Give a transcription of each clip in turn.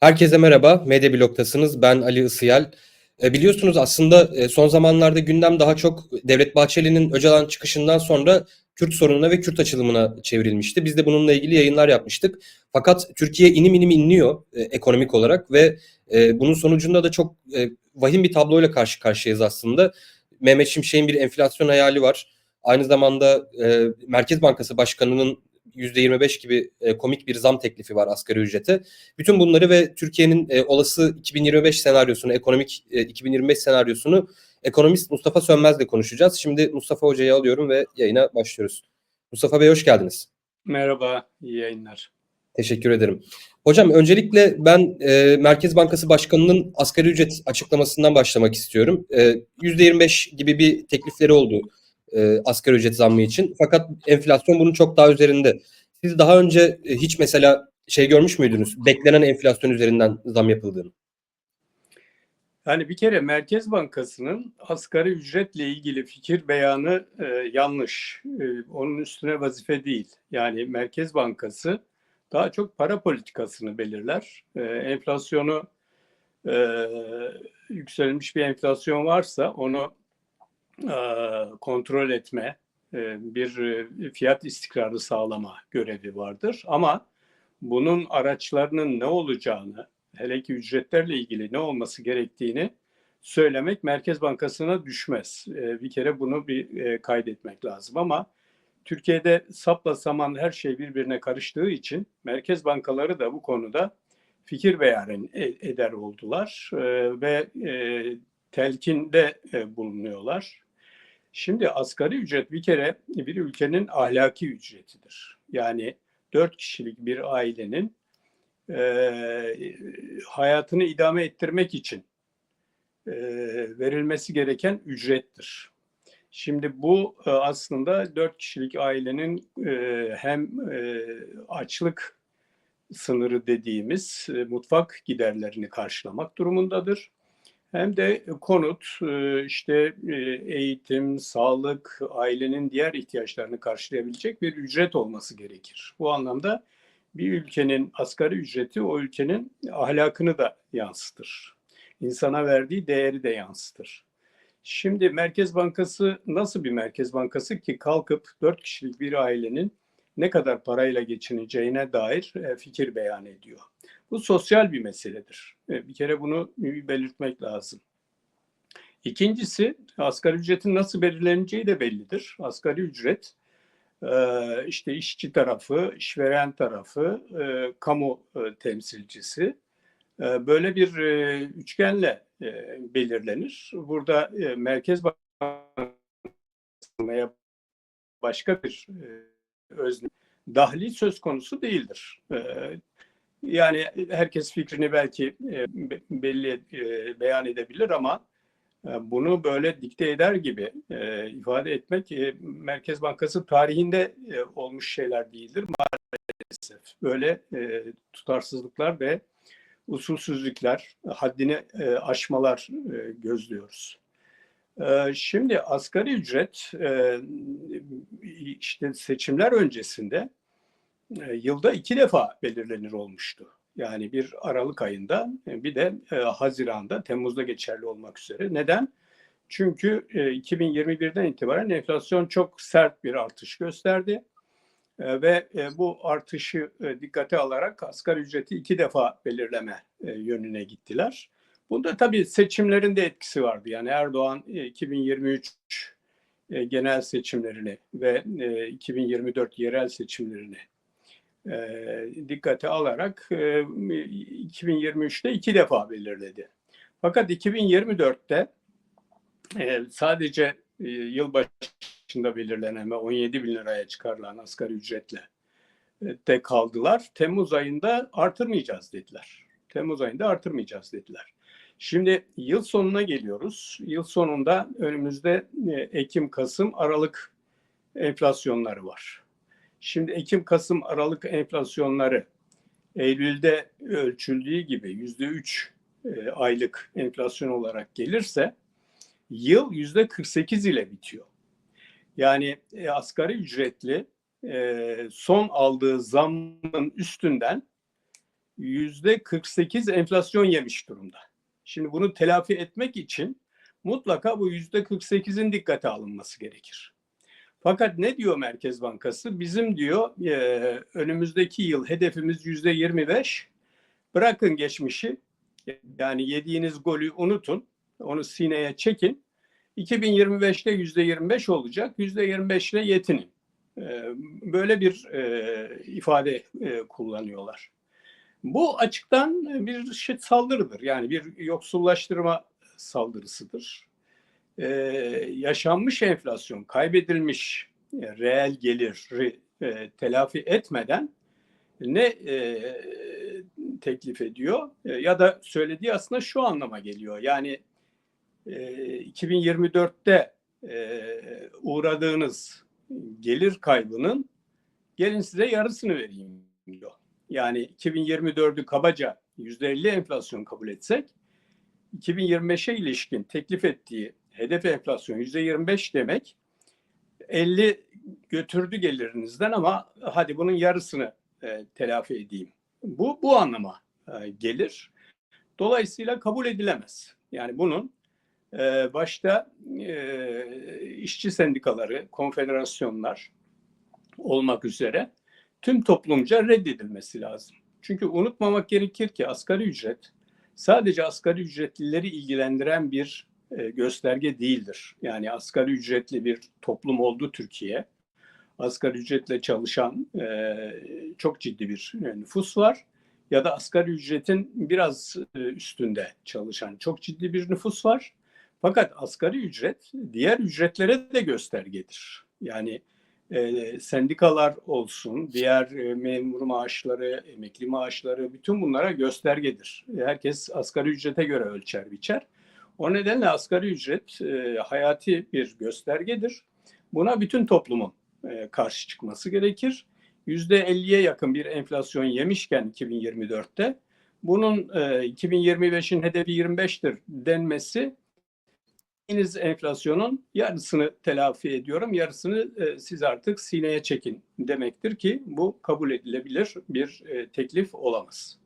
Herkese merhaba. Medya Blok'tasınız. Ben Ali Isıyal. E, biliyorsunuz aslında e, son zamanlarda gündem daha çok Devlet Bahçeli'nin Öcalan çıkışından sonra Kürt sorununa ve Kürt açılımına çevrilmişti. Biz de bununla ilgili yayınlar yapmıştık. Fakat Türkiye inim inim inliyor e, ekonomik olarak ve bunun sonucunda da çok vahim bir tabloyla karşı karşıyayız aslında. Mehmet Şimşek'in bir enflasyon hayali var. Aynı zamanda Merkez Bankası Başkanı'nın %25 gibi e, komik bir zam teklifi var asgari ücrete. Bütün bunları ve Türkiye'nin e, olası 2025 senaryosunu, ekonomik e, 2025 senaryosunu ekonomist Mustafa Sönmez'le konuşacağız. Şimdi Mustafa Hoca'yı alıyorum ve yayına başlıyoruz. Mustafa Bey hoş geldiniz. Merhaba, iyi yayınlar. Teşekkür ederim. Hocam öncelikle ben e, Merkez Bankası Başkanı'nın asgari ücret açıklamasından başlamak istiyorum. E, %25 gibi bir teklifleri oldu e, asgari ücret zammı için. Fakat enflasyon bunun çok daha üzerinde. Siz daha önce e, hiç mesela şey görmüş müydünüz? Beklenen enflasyon üzerinden zam yapıldığını. Yani bir kere Merkez Bankası'nın asgari ücretle ilgili fikir beyanı e, yanlış. E, onun üstüne vazife değil. Yani Merkez Bankası daha çok para politikasını belirler. E, enflasyonu e, yükselmiş bir enflasyon varsa onu kontrol etme, e, bir e, fiyat istikrarı sağlama görevi vardır. Ama bunun araçlarının ne olacağını, hele ki ücretlerle ilgili ne olması gerektiğini söylemek Merkez Bankası'na düşmez. Bir kere bunu bir kaydetmek lazım ama Türkiye'de sapla saman her şey birbirine karıştığı için merkez bankaları da bu konuda fikir beyan eder oldular ve telkinde bulunuyorlar. Şimdi asgari ücret bir kere bir ülkenin ahlaki ücretidir. Yani dört kişilik bir ailenin e, hayatını idame ettirmek için e, verilmesi gereken ücrettir. Şimdi bu e, aslında dört kişilik ailenin e, hem e, açlık sınırı dediğimiz e, mutfak giderlerini karşılamak durumundadır hem de konut, e, işte e, eğitim, sağlık, ailenin diğer ihtiyaçlarını karşılayabilecek bir ücret olması gerekir. Bu anlamda bir ülkenin asgari ücreti o ülkenin ahlakını da yansıtır. İnsana verdiği değeri de yansıtır. Şimdi Merkez Bankası nasıl bir Merkez Bankası ki kalkıp dört kişilik bir ailenin ne kadar parayla geçineceğine dair e, fikir beyan ediyor. Bu sosyal bir meseledir. E, bir kere bunu belirtmek lazım. İkincisi asgari ücretin nasıl belirleneceği de bellidir. Asgari ücret e, işte işçi tarafı, işveren tarafı, kamu temsilcisi böyle bir üçgenle belirlenir. Burada Merkez Bankası başka bir özne dahli söz konusu değildir. Ee, yani herkes fikrini belki e, belli e, beyan edebilir ama e, bunu böyle dikte eder gibi ifade etmek Merkez Bankası tarihinde olmuş şeyler değildir maalesef. Böyle tutarsızlıklar ve usulsüzlükler, haddini aşmalar gözlüyoruz. Ee, şimdi asgari ücret e, işte seçimler öncesinde e, yılda iki defa belirlenir olmuştu. Yani bir Aralık ayında e, bir de Haziran'da, Temmuz'da geçerli olmak üzere. Neden? Çünkü 2021'den itibaren enflasyon çok sert bir artış gösterdi. Ve bu artışı dikkate alarak asgari ücreti iki defa belirleme yönüne gittiler. Bunda tabii seçimlerin de etkisi vardı. Yani Erdoğan 2023 e, e, genel seçimlerini ve 2024 e, yerel seçimlerini dikkate alarak 2023'te iki defa belirledi. Fakat 2024'te sadece yıl başında belirlenen ve 17 bin liraya çıkarılan asgari ücretle de kaldılar. Temmuz ayında artırmayacağız dediler. Temmuz ayında artırmayacağız dediler. Şimdi yıl sonuna geliyoruz. Yıl sonunda önümüzde e, Ekim, Kasım, Aralık enflasyonları var. Şimdi Ekim, Kasım, Aralık enflasyonları Eylül'de ölçüldüğü gibi yüzde üç e, aylık enflasyon olarak gelirse yıl yüzde 48 ile bitiyor. Yani e, asgari ücretli son aldığı zamın üstünden yüzde 48 enflasyon yemiş durumda. Şimdi bunu telafi etmek için mutlaka bu yüzde 48'in dikkate alınması gerekir. Fakat ne diyor Merkez Bankası? Bizim diyor e, önümüzdeki yıl hedefimiz yüzde 25. Bırakın geçmişi yani yediğiniz golü unutun. Onu sineye çekin. 2025'te yüzde 25 olacak. Yüzde 25 ile yetinin. E, böyle bir e, ifade e, kullanıyorlar. Bu açıktan bir şey saldırıdır. Yani bir yoksullaştırma saldırısıdır. Ee, yaşanmış enflasyon, kaybedilmiş e, reel geliri e, telafi etmeden ne e, teklif ediyor E, ya da söylediği aslında şu anlama geliyor. Yani e, 2024'te e, uğradığınız gelir kaybının gelin size yarısını vereyim diyor. Yani 2024'ü kabaca %50 enflasyon kabul etsek 2025'e ilişkin teklif ettiği hedef enflasyon %25 demek 50 götürdü gelirinizden ama hadi bunun yarısını e, telafi edeyim. Bu bu anlama e, gelir. Dolayısıyla kabul edilemez. Yani bunun e, başta e, işçi sendikaları, konfederasyonlar olmak üzere tüm toplumca reddedilmesi lazım. Çünkü unutmamak gerekir ki asgari ücret sadece asgari ücretlileri ilgilendiren bir e, gösterge değildir. Yani asgari ücretli bir toplum oldu Türkiye. Asgari ücretle çalışan e, çok ciddi bir nüfus var. Ya da asgari ücretin biraz e, üstünde çalışan çok ciddi bir nüfus var. Fakat asgari ücret diğer ücretlere de göstergedir. Yani e, sendikalar olsun, diğer e, memur maaşları, emekli maaşları bütün bunlara göstergedir. Herkes asgari ücrete göre ölçer biçer. O nedenle asgari ücret e, hayati bir göstergedir. Buna bütün toplumun e, karşı çıkması gerekir. %50'ye yakın bir enflasyon yemişken 2024'te bunun e, 2025'in hedefi 25'tir denmesi Deniz enflasyonun yarısını telafi ediyorum, yarısını e, siz artık sineye çekin demektir ki bu kabul edilebilir bir e, teklif olamaz.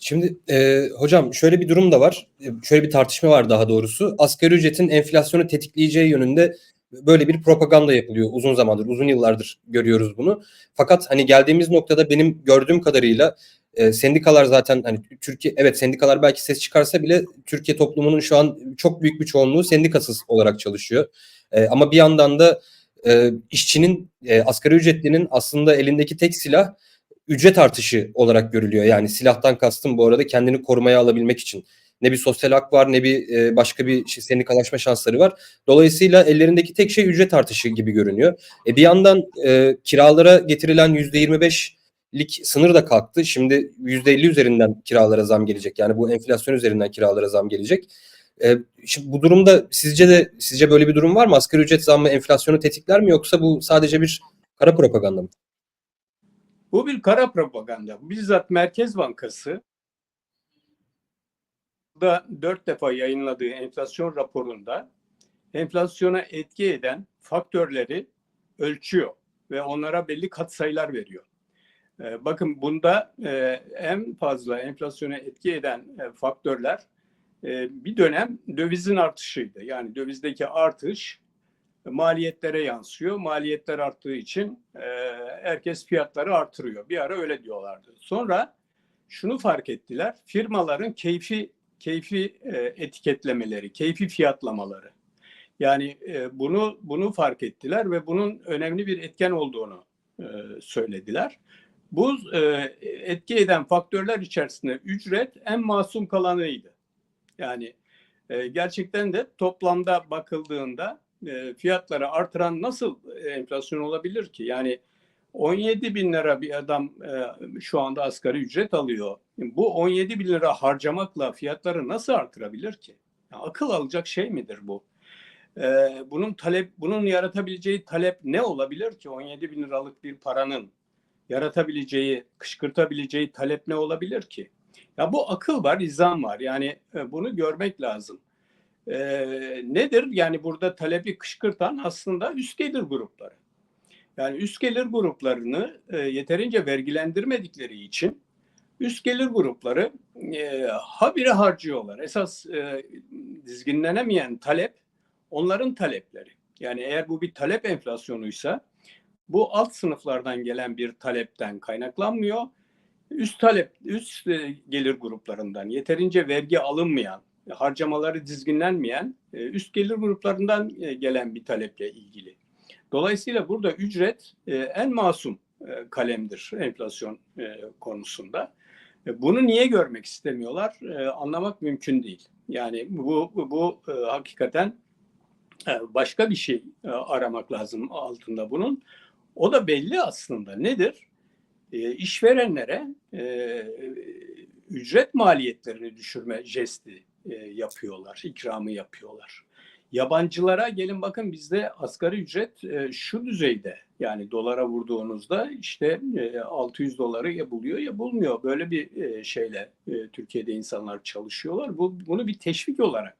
Şimdi e, hocam şöyle bir durum da var. E, Şöyle bir tartışma var daha doğrusu. Asgari ücretin enflasyonu tetikleyeceği yönünde böyle bir propaganda yapılıyor uzun zamandır, uzun yıllardır görüyoruz bunu. Fakat hani geldiğimiz noktada benim gördüğüm kadarıyla e, sendikalar zaten hani Türkiye evet sendikalar belki ses çıkarsa bile Türkiye toplumunun şu an çok büyük bir çoğunluğu sendikasız olarak çalışıyor. E, ama bir yandan da e, işçinin, e, asgari ücretlinin aslında elindeki tek silah ücret artışı olarak görülüyor. Yani silahtan kastım bu arada kendini korumaya alabilmek için. Ne bir sosyal hak var ne bir e, başka bir şey, sendikalaşma şansları var. Dolayısıyla ellerindeki tek şey ücret artışı gibi görünüyor. E, bir yandan e, kiralara getirilen %25'lik sınır da kalktı. Şimdi %50 üzerinden kiralara zam gelecek. Yani bu enflasyon üzerinden kiralara zam gelecek. E, şimdi bu durumda sizce de sizce böyle bir durum var mı? Asgari ücret zammı enflasyonu tetikler mi yoksa bu sadece bir kara propaganda mı? Bu bir kara propaganda. Bizzat Merkez Bankası da dört defa yayınladığı enflasyon raporunda enflasyona etki eden faktörleri ölçüyor ve onlara belli katsayılar veriyor. Ee, bakın bunda e, en fazla enflasyona etki eden e, faktörler e, bir dönem dövizin artışıydı. Yani dövizdeki artış maliyetlere yansıyor. Maliyetler arttığı için e, herkes fiyatları artırıyor. Bir ara öyle diyorlardı. Sonra şunu fark ettiler. Firmaların keyfi keyfi e, etiketlemeleri, keyfi fiyatlamaları. Yani e, bunu bunu fark ettiler ve bunun önemli bir etken olduğunu söylediler. Bu etki eden faktörler içerisinde ücret en masum kalanıydı. Yani gerçekten de toplamda bakıldığında e, fiyatları artıran nasıl enflasyon olabilir ki? Yani 17 bin lira bir adam e, şu anda asgari ücret alıyor. Bu 17 bin lira harcamakla fiyatları nasıl artırabilir ki? Ya, akıl alacak şey midir bu? E, bunun talep, bunun yaratabileceği talep ne olabilir ki? 17 bin liralık bir paranın yaratabileceği, kışkırtabileceği talep ne olabilir ki? Ya bu akıl var, izan var. Yani e, bunu görmek lazım. E, nedir? Yani burada talebi kışkırtan aslında üst gelir grupları. Yani üst gelir gruplarını e, yeterince vergilendirmedikleri için Üst gelir grupları e, habire harcıyorlar. Esas e, dizginlenemeyen talep onların talepleri. Yani eğer bu bir talep enflasyonuysa bu alt sınıflardan gelen bir talepten kaynaklanmıyor. Üst talep, üst e, gelir gruplarından yeterince vergi alınmayan, harcamaları dizginlenmeyen e, üst gelir gruplarından e, gelen bir taleple ilgili. Dolayısıyla burada ücret e, en masum e, kalemdir enflasyon e, konusunda. E, Bunu niye görmek istemiyorlar? E, anlamak mümkün değil. Yani bu bu, bu e, hakikaten e, başka bir şey e, aramak lazım altında bunun. O da belli aslında. Nedir? E, işverenlere e, ücret maliyetlerini düşürme jesti e, yapıyorlar, ikramı yapıyorlar. Yabancılara gelin bakın bizde asgari ücret e, şu düzeyde yani dolara vurduğunuzda işte e, 600 doları ya buluyor ya bulmuyor. Böyle bir e, şeyle e, Türkiye'de insanlar çalışıyorlar. Bu bunu bir teşvik olarak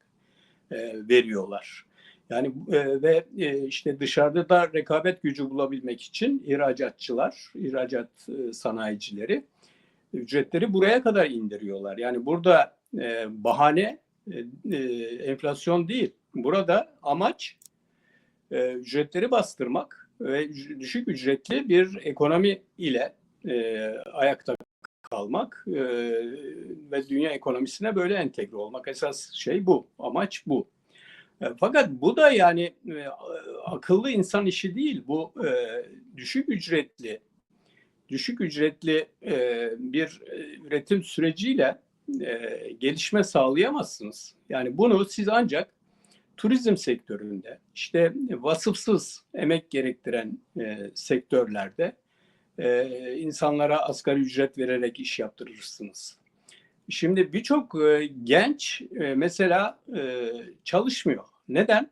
e, veriyorlar. Yani e, ve e, işte dışarıda da rekabet gücü bulabilmek için ihracatçılar, ihracat e, sanayicileri ücretleri buraya kadar indiriyorlar. Yani burada e, bahane e, e, enflasyon değil. Burada amaç ücretleri bastırmak ve düşük ücretli bir ekonomi ile ayakta kalmak ve dünya ekonomisine böyle entegre olmak. Esas şey bu. Amaç bu. Fakat bu da yani akıllı insan işi değil. Bu düşük ücretli düşük ücretli bir üretim süreciyle e, gelişme sağlayamazsınız. Yani bunu siz ancak turizm sektöründe, işte vasıfsız emek gerektiren e, sektörlerde e, insanlara asgari ücret vererek iş yaptırırsınız. Şimdi birçok e, genç e, mesela e, çalışmıyor. Neden?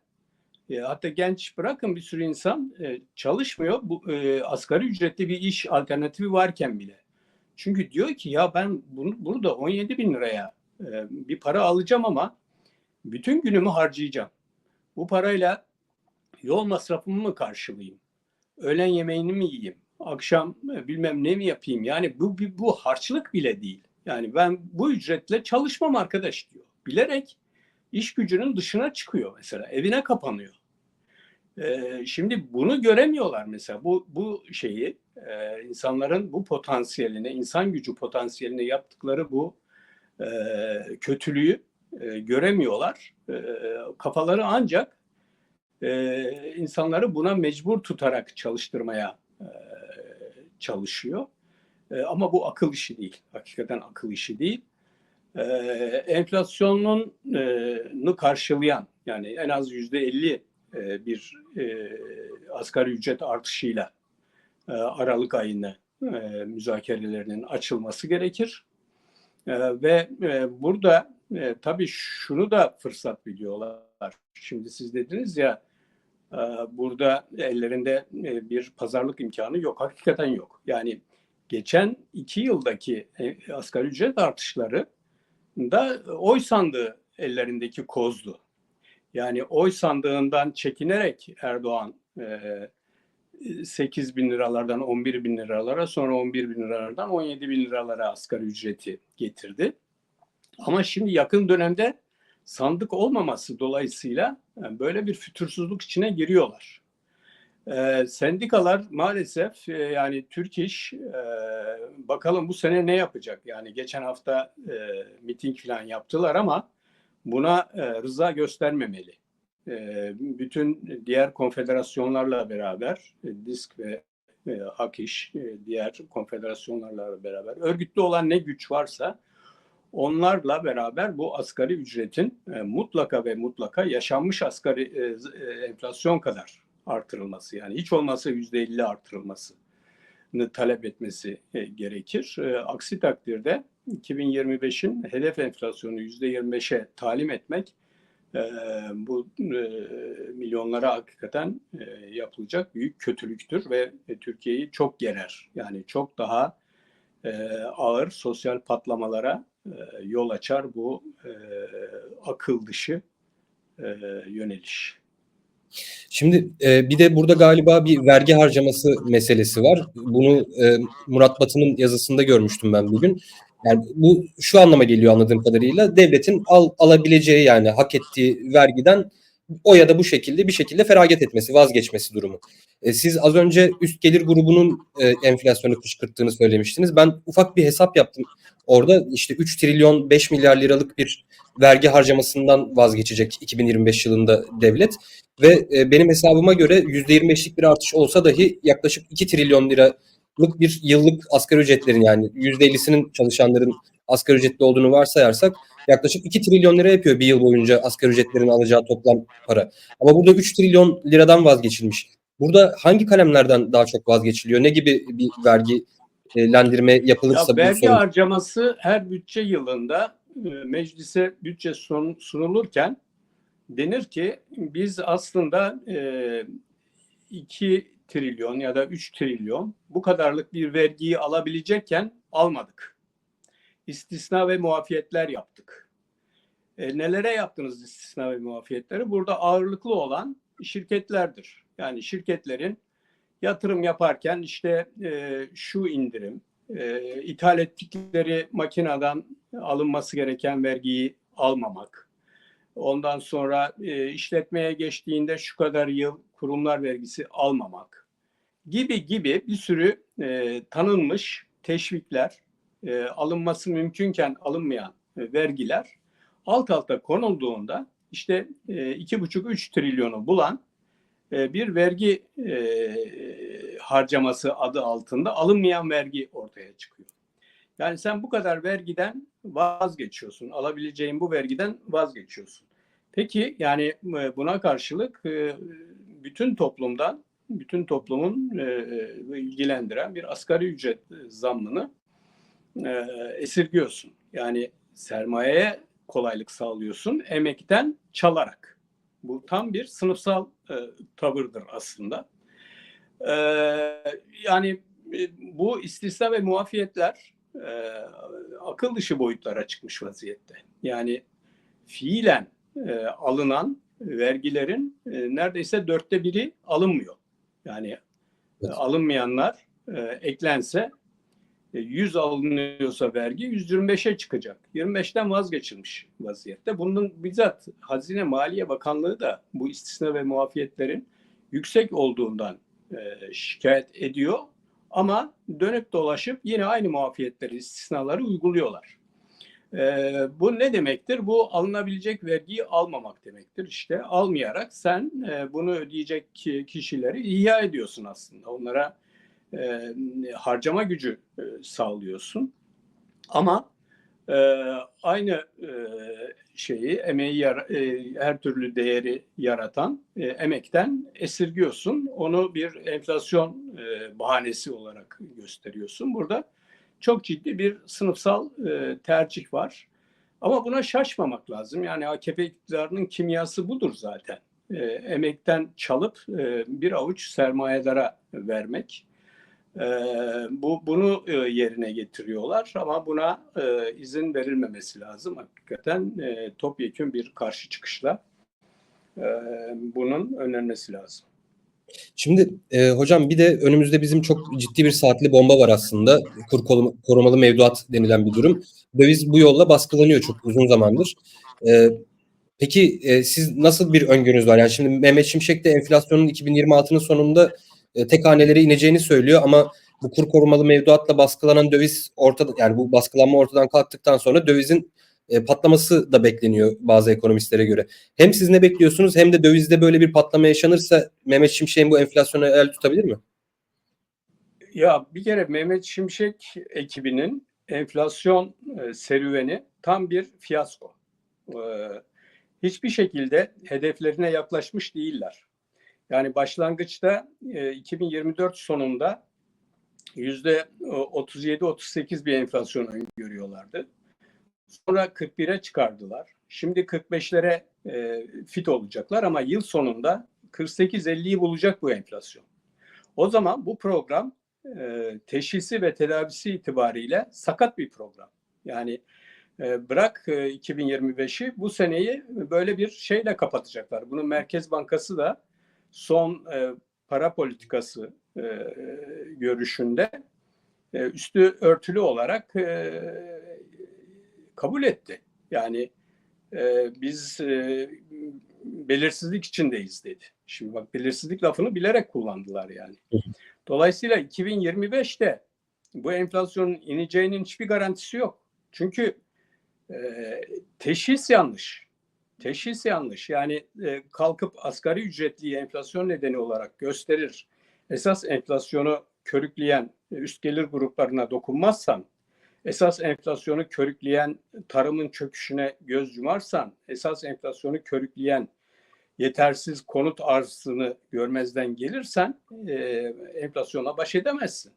E, hatta genç bırakın bir sürü insan e, çalışmıyor. Bu e, asgari ücretli bir iş alternatifi varken bile. Çünkü diyor ki ya ben bunu, burada 17 bin liraya e, bir para alacağım ama bütün günümü harcayacağım. Bu parayla yol masrafımı mı karşılayayım? Öğlen yemeğini mi yiyeyim? Akşam e, bilmem ne mi yapayım? Yani bu, bu, bu harçlık bile değil. Yani ben bu ücretle çalışmam arkadaş diyor. Bilerek iş gücünün dışına çıkıyor mesela. Evine kapanıyor. Şimdi bunu göremiyorlar mesela. Bu, bu şeyi e, insanların bu potansiyelini, insan gücü potansiyelini yaptıkları bu e, kötülüğü e, göremiyorlar. E, kafaları ancak e, insanları buna mecbur tutarak çalıştırmaya e, çalışıyor. E, ama bu akıl işi değil. Hakikaten akıl işi değil. E, enflasyonun e, nu karşılayan yani en az yüzde elli e, bir e, asgari ücret artışıyla e, Aralık ayını e, müzakerelerinin açılması gerekir. E, ve e, burada e, tabii şunu da fırsat biliyorlar. Şimdi siz dediniz ya e, burada ellerinde e, bir pazarlık imkanı yok. Hakikaten yok. Yani geçen iki yıldaki e, asgari ücret artışları da oy sandığı ellerindeki kozdu. Yani oy sandığından çekinerek Erdoğan e, 8 bin liralardan 11 bin liralara sonra 11 bin liralardan 17 bin liralara asgari ücreti getirdi. Ama şimdi yakın dönemde sandık olmaması dolayısıyla yani böyle bir fütursuzluk içine giriyorlar. Ee, sendikalar maalesef e, yani Türk İş e, bakalım bu sene ne yapacak? Yani geçen hafta e, miting falan yaptılar ama buna e, rıza göstermemeli. E, bütün diğer konfederasyonlarla beraber e, DİSK ve e, diğer konfederasyonlarla beraber örgütlü olan ne güç varsa onlarla beraber bu asgari ücretin mutlaka ve mutlaka yaşanmış asgari e, enflasyon kadar artırılması yani hiç olmazsa yüzde elli artırılmasını talep etmesi gerekir. Aksi takdirde 2025'in hedef enflasyonu yüzde 25'e talim etmek e, bu e, milyonlara hakikaten e, yapılacak büyük kötülüktür ve e, Türkiye'yi çok gerer. Yani çok daha e, ağır sosyal patlamalara e, yol açar bu e, akıl dışı e, yöneliş. Şimdi e, bir de burada galiba bir vergi harcaması meselesi var. Bunu e, Murat Batı'nın yazısında görmüştüm ben bugün. Yani bu şu anlama geliyor anladığım kadarıyla devletin al, alabileceği yani hak ettiği vergiden o ya da bu şekilde bir şekilde feragat etmesi, vazgeçmesi durumu. E, siz az önce üst gelir grubunun e, enflasyonu kışkırttığını söylemiştiniz. Ben ufak bir hesap yaptım. Orada işte 3 trilyon 5 milyar liralık bir vergi harcamasından vazgeçecek 2025 yılında devlet ve e, benim hesabıma göre %25'lik bir artış olsa dahi yaklaşık 2 trilyon liralık bir yıllık asgari ücretlerin yani %50'sinin çalışanların asgari ücretli olduğunu varsayarsak yaklaşık 2 trilyon lira yapıyor bir yıl boyunca asgari ücretlerin alacağı toplam para. Ama burada 3 trilyon liradan vazgeçilmiş. Burada hangi kalemlerden daha çok vazgeçiliyor? Ne gibi bir vergilendirme yapılırsa Ya bu vergi sorun? harcaması her bütçe yılında e, meclise bütçe sun- sunulurken denir ki biz aslında e, 2 trilyon ya da 3 trilyon bu kadarlık bir vergiyi alabilecekken almadık. İstisna ve muafiyetler yaptık. E, nelere yaptınız istisna ve muafiyetleri? Burada ağırlıklı olan şirketlerdir. Yani şirketlerin yatırım yaparken işte e, şu indirim, e, ithal ettikleri makineden alınması gereken vergiyi almamak. Ondan sonra e, işletmeye geçtiğinde şu kadar yıl kurumlar vergisi almamak gibi gibi bir sürü e, tanınmış teşvikler, e, alınması mümkünken alınmayan e, vergiler alt alta konulduğunda işte e, iki buçuk üç trilyonu bulan e, bir vergi e, harcaması adı altında alınmayan vergi ortaya çıkıyor. Yani sen bu kadar vergiden vazgeçiyorsun. Alabileceğin bu vergiden vazgeçiyorsun. Peki yani e, buna karşılık e, bütün toplumdan, bütün toplumun e, ilgilendiren bir asgari ücret zammını e, esirgiyorsun. Yani sermayeye kolaylık sağlıyorsun emekten çalarak. Bu tam bir sınıfsal e, tavırdır aslında. E, yani e, bu istisna ve muafiyetler e, akıl dışı boyutlara çıkmış vaziyette. Yani fiilen e, alınan vergilerin e, neredeyse dörtte biri alınmıyor. Yani e, Evet. alınmayanlar e, eklense e, 100 alınıyorsa vergi 125'e çıkacak. 25'ten vazgeçilmiş vaziyette. Bunun bizzat Hazine Maliye Bakanlığı da bu istisna ve muafiyetlerin yüksek olduğundan e, şikayet ediyor. Ama dönüp dolaşıp yine aynı muafiyetleri, istisnaları uyguluyorlar. E, bu ne demektir? Bu alınabilecek vergiyi almamak demektir. İşte almayarak sen e, bunu ödeyecek ki- kişileri ihya ediyorsun aslında. Onlara e, harcama gücü e, sağlıyorsun. Ama e, aynı e, şeyi, emeği yara- e, her türlü değeri yaratan e, emekten esirgiyorsun. Onu bir enflasyon e, bahanesi olarak gösteriyorsun. Burada çok ciddi bir sınıfsal e, tercih var. Ama buna şaşmamak lazım. Yani AKP iktidarının kimyası budur zaten. E, emekten çalıp e, bir avuç sermayedara vermek. E, bu bunu e, yerine getiriyorlar ama buna e, izin verilmemesi lazım. Hakikaten e, topyekun bir karşı çıkışla e, bunun önlenmesi lazım. Şimdi e, hocam bir de önümüzde bizim çok ciddi bir saatli bomba var aslında. Kur korumalı mevduat denilen bir durum. Döviz bu yolla baskılanıyor çok uzun zamandır. E, peki e, siz nasıl bir öngörünüz var? Yani şimdi Mehmet Şimşek de enflasyonun 2026'nın sonunda e, tek hanelere ineceğini söylüyor ama bu kur korumalı mevduatla baskılanan döviz ortada yani bu baskılanma ortadan kalktıktan sonra dövizin e, patlaması da bekleniyor bazı ekonomistlere göre. Hem siz ne bekliyorsunuz hem de dövizde böyle bir patlama yaşanırsa Mehmet Şimşek'in bu enflasyona el tutabilir mi? Ya bir kere Mehmet Şimşek ekibinin enflasyon e, serüveni tam bir fiyasko. E, hiçbir şekilde hedeflerine yaklaşmış değiller. Yani başlangıçta e, 2024 sonunda yüzde 37-38 bir enflasyon öngörüyorlardı. Sonra 41'e çıkardılar. Şimdi 45'lere e, fit olacaklar ama yıl sonunda 48-50'yi bulacak bu enflasyon. O zaman bu program e, teşhisi ve tedavisi itibariyle sakat bir program. Yani e, bırak e, 2025'i bu seneyi böyle bir şeyle kapatacaklar. Bunu Merkez Bankası da son e, para politikası e, görüşünde e, üstü örtülü olarak e, kabul etti. Yani e, biz e, belirsizlik içindeyiz dedi. Şimdi bak belirsizlik lafını bilerek kullandılar yani. Dolayısıyla 2025'te bu enflasyonun ineceğinin hiçbir garantisi yok. Çünkü e, teşhis yanlış. Teşhis yanlış. Yani e, kalkıp asgari ücretliyi enflasyon nedeni olarak gösterir. Esas enflasyonu körükleyen üst gelir gruplarına dokunmazsan, esas enflasyonu körükleyen tarımın çöküşüne göz yumarsan, esas enflasyonu körükleyen yetersiz konut arzını görmezden gelirsen e, enflasyona baş edemezsin.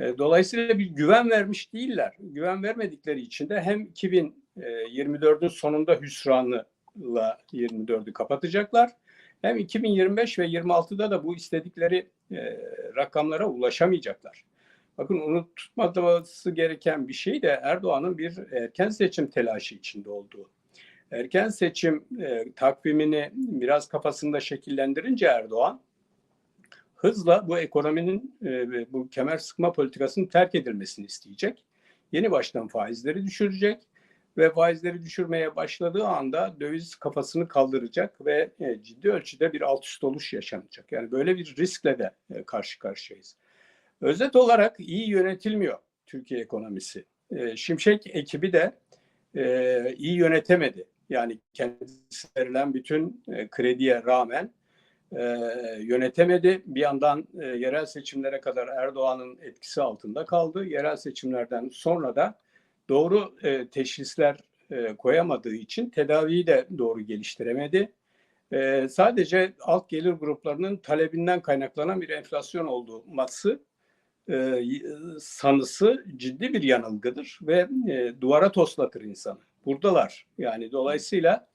E, dolayısıyla bir güven vermiş değiller. Güven vermedikleri için de hem 2024'ün sonunda hüsranla 24'ü kapatacaklar. Hem 2025 ve 26'da da bu istedikleri e, rakamlara ulaşamayacaklar. Bakın unutulmaması gereken bir şey de Erdoğan'ın bir erken seçim telaşı içinde olduğu. Erken seçim e, takvimini biraz kafasında şekillendirince Erdoğan hızla bu ekonominin e, bu kemer sıkma politikasının terk edilmesini isteyecek. Yeni baştan faizleri düşürecek ve faizleri düşürmeye başladığı anda döviz kafasını kaldıracak ve e, ciddi ölçüde bir alt üst oluş yaşanacak. Yani böyle bir riskle de e, karşı karşıyayız. Özet olarak iyi yönetilmiyor Türkiye ekonomisi. E, Şimşek ekibi de e, iyi yönetemedi. Yani kendisi verilen bütün e, krediye rağmen e, yönetemedi. Bir yandan e, yerel seçimlere kadar Erdoğan'ın etkisi altında kaldı. Yerel seçimlerden sonra da doğru teşhisler koyamadığı için tedaviyi de doğru geliştiremedi. Sadece alt gelir gruplarının talebinden kaynaklanan bir enflasyon olması e, sanısı ciddi bir yanılgıdır ve e, duvara toslatır insanı. Buradalar. Yani dolayısıyla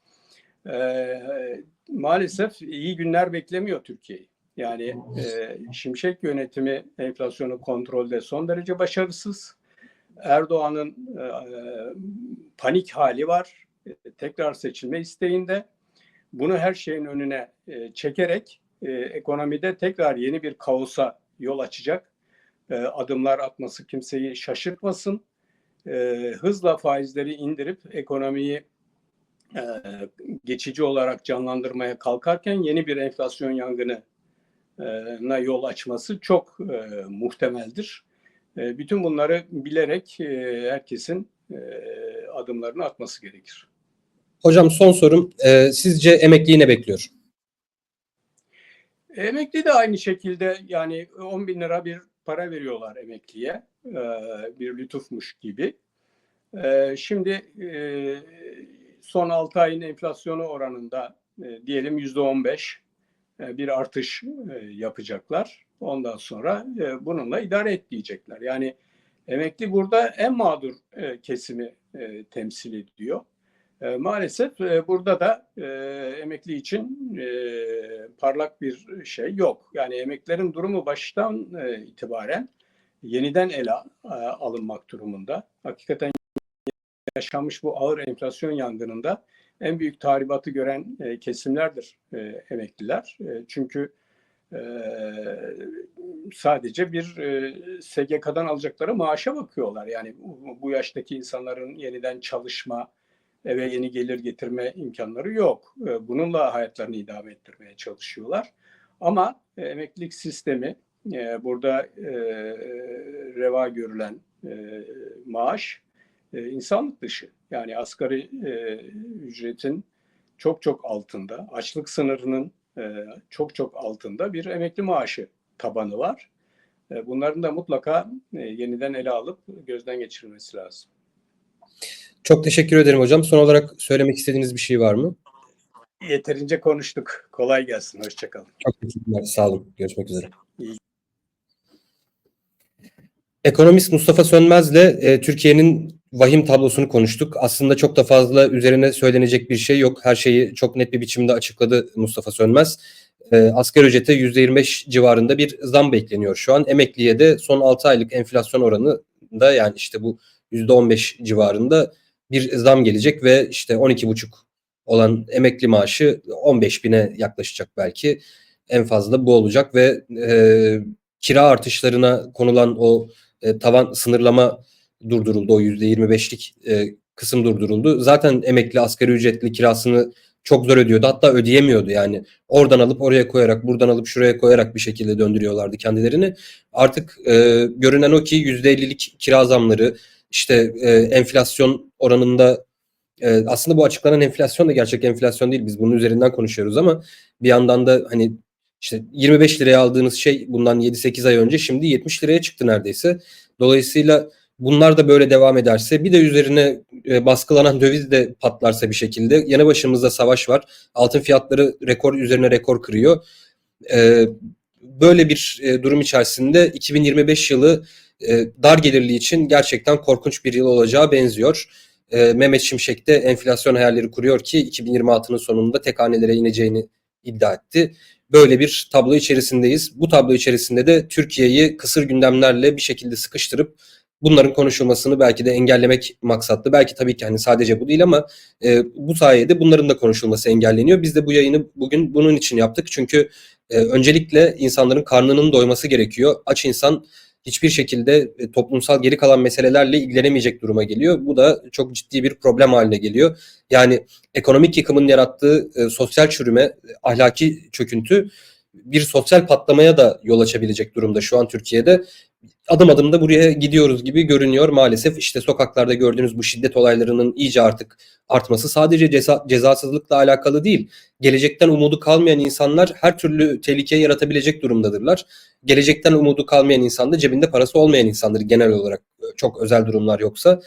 e, maalesef iyi günler beklemiyor Türkiye'yi. Yani e, Şimşek yönetimi enflasyonu kontrolde son derece başarısız. Erdoğan'ın e, panik hali var. E, tekrar seçilme isteğinde. Bunu her şeyin önüne e, çekerek e, ekonomide tekrar yeni bir kaosa yol açacak e, adımlar atması kimseyi şaşırtmasın. E, hızla faizleri indirip ekonomiyi e, geçici olarak canlandırmaya kalkarken yeni bir enflasyon yangınına yol açması çok e, muhtemeldir. E, bütün bunları bilerek e, herkesin e, adımlarını atması gerekir. Hocam son sorum. E, sizce emekliyi ne bekliyor? Emekli de aynı şekilde yani 10 bin lira bir para veriyorlar emekliye. E, bir lütufmuş gibi. E, şimdi e, son 6 ayın enflasyonu oranında e, diyelim %15 e, bir artış e, yapacaklar. Ondan sonra e, bununla idare et diyecekler. Yani emekli burada en mağdur e, kesimi e, temsil ediyor. E, maalesef e, burada da e, emekli için parlak bir şey yok. Yani emeklerin durumu baştan itibaren yeniden ele alınmak durumunda. Hakikaten yaşanmış bu ağır enflasyon yangınında en büyük tahribatı gören kesimlerdir emekliler. Çünkü sadece bir e, SGK'dan alacakları maaşa bakıyorlar. Yani bu yaştaki insanların yeniden çalışma, eve yeni gelir getirme imkanları yok. E, bununla hayatlarını idame ettirmeye çalışıyorlar. Ama e, emeklilik sistemi e, burada e, reva görülen maaş insanlık dışı. Yani asgari ücretin çok çok altında, açlık sınırının çok çok altında bir emekli maaşı tabanı var. Bunların da mutlaka yeniden ele alıp gözden geçirilmesi lazım. Çok teşekkür ederim hocam. Son olarak söylemek istediğiniz bir şey var mı? Yeterince konuştuk. Kolay gelsin. Hoşçakalın. Çok teşekkürler. Sağ olun. Görüşmek üzere. İyi. Ekonomist Mustafa Sönmez'le e, Türkiye'nin vahim tablosunu konuştuk. Aslında çok da fazla üzerine söylenecek bir şey yok. Her şeyi çok net bir biçimde açıkladı Mustafa Sönmez. E, asgari ücrete %25 civarında bir zam bekleniyor şu an. Emekliye de son 6 aylık enflasyon oranı da yani işte bu %15 civarında bir zam gelecek ve işte 12,5 olan emekli maaşı 15 bine yaklaşacak belki. En fazla bu olacak ve e, kira artışlarına konulan o e, tavan sınırlama durduruldu. O %25'lik e, kısım durduruldu. Zaten emekli asgari ücretli kirasını çok zor ödüyordu. Hatta ödeyemiyordu yani. Oradan alıp oraya koyarak, buradan alıp şuraya koyarak bir şekilde döndürüyorlardı kendilerini. Artık e, görünen o ki %50'lik kira zamları, işte e, enflasyon oranında e, aslında bu açıklanan enflasyon da gerçek enflasyon değil. Biz bunun üzerinden konuşuyoruz ama bir yandan da hani işte 25 liraya aldığınız şey bundan 7-8 ay önce şimdi 70 liraya çıktı neredeyse. Dolayısıyla bunlar da böyle devam ederse bir de üzerine e, baskılanan döviz de patlarsa bir şekilde yanı başımızda savaş var. Altın fiyatları rekor üzerine rekor kırıyor. E, böyle bir e, durum içerisinde 2025 yılı dar gelirli için gerçekten korkunç bir yıl olacağı benziyor. E, Mehmet Şimşek de enflasyon hayalleri kuruyor ki 2026'nın sonunda tek hanelere ineceğini iddia etti. Böyle bir tablo içerisindeyiz. Bu tablo içerisinde de Türkiye'yi kısır gündemlerle bir şekilde sıkıştırıp bunların konuşulmasını belki de engellemek maksatlı. Belki tabii ki hani sadece bu değil ama e, bu sayede bunların da konuşulması engelleniyor. Biz de bu yayını bugün bunun için yaptık. Çünkü e, öncelikle insanların karnının doyması gerekiyor. Aç insan hiçbir şekilde e, toplumsal geri kalan meselelerle ilgilenemeyecek duruma geliyor. Bu da çok ciddi bir problem haline geliyor. Yani ekonomik yıkımın yarattığı e, sosyal çürüme, e, ahlaki çöküntü bir sosyal patlamaya da yol açabilecek durumda şu an Türkiye'de. Adım adım da buraya gidiyoruz gibi görünüyor maalesef. İşte sokaklarda gördüğünüz bu şiddet olaylarının iyice artık artması sadece ceza, cezasızlıkla alakalı değil. Gelecekten umudu kalmayan insanlar her türlü tehlikeye yaratabilecek durumdadırlar. Gelecekten umudu kalmayan insan da cebinde parası olmayan insandır genel olarak çok özel durumlar yoksa.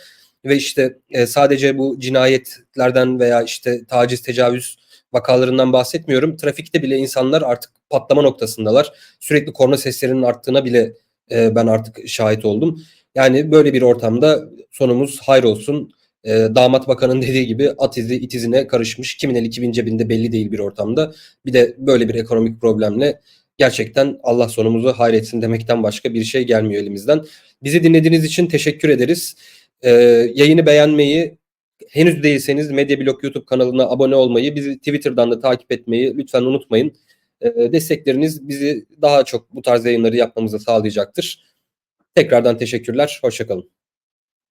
Ve işte e, sadece bu cinayetlerden veya işte taciz, tecavüz vakalarından bahsetmiyorum. Trafikte bile insanlar artık patlama noktasındalar. Sürekli korna seslerinin arttığına bile e, ben artık şahit oldum. Yani böyle bir ortamda sonumuz hayır olsun. E, damat bakanın dediği gibi at izi it izine karışmış. Kimin eli kimin cebinde belli değil bir ortamda. Bir de böyle bir ekonomik problemle gerçekten Allah sonumuzu hayretsin demekten başka bir şey gelmiyor elimizden. Bizi dinlediğiniz için teşekkür ederiz. E, yayını beğenmeyi, henüz değilseniz Medyablog YouTube kanalına abone olmayı, bizi Twitter'dan da takip etmeyi lütfen unutmayın. E, destekleriniz bizi daha çok bu tarz yayınları yapmamızı sağlayacaktır. Tekrardan teşekkürler, hoşçakalın.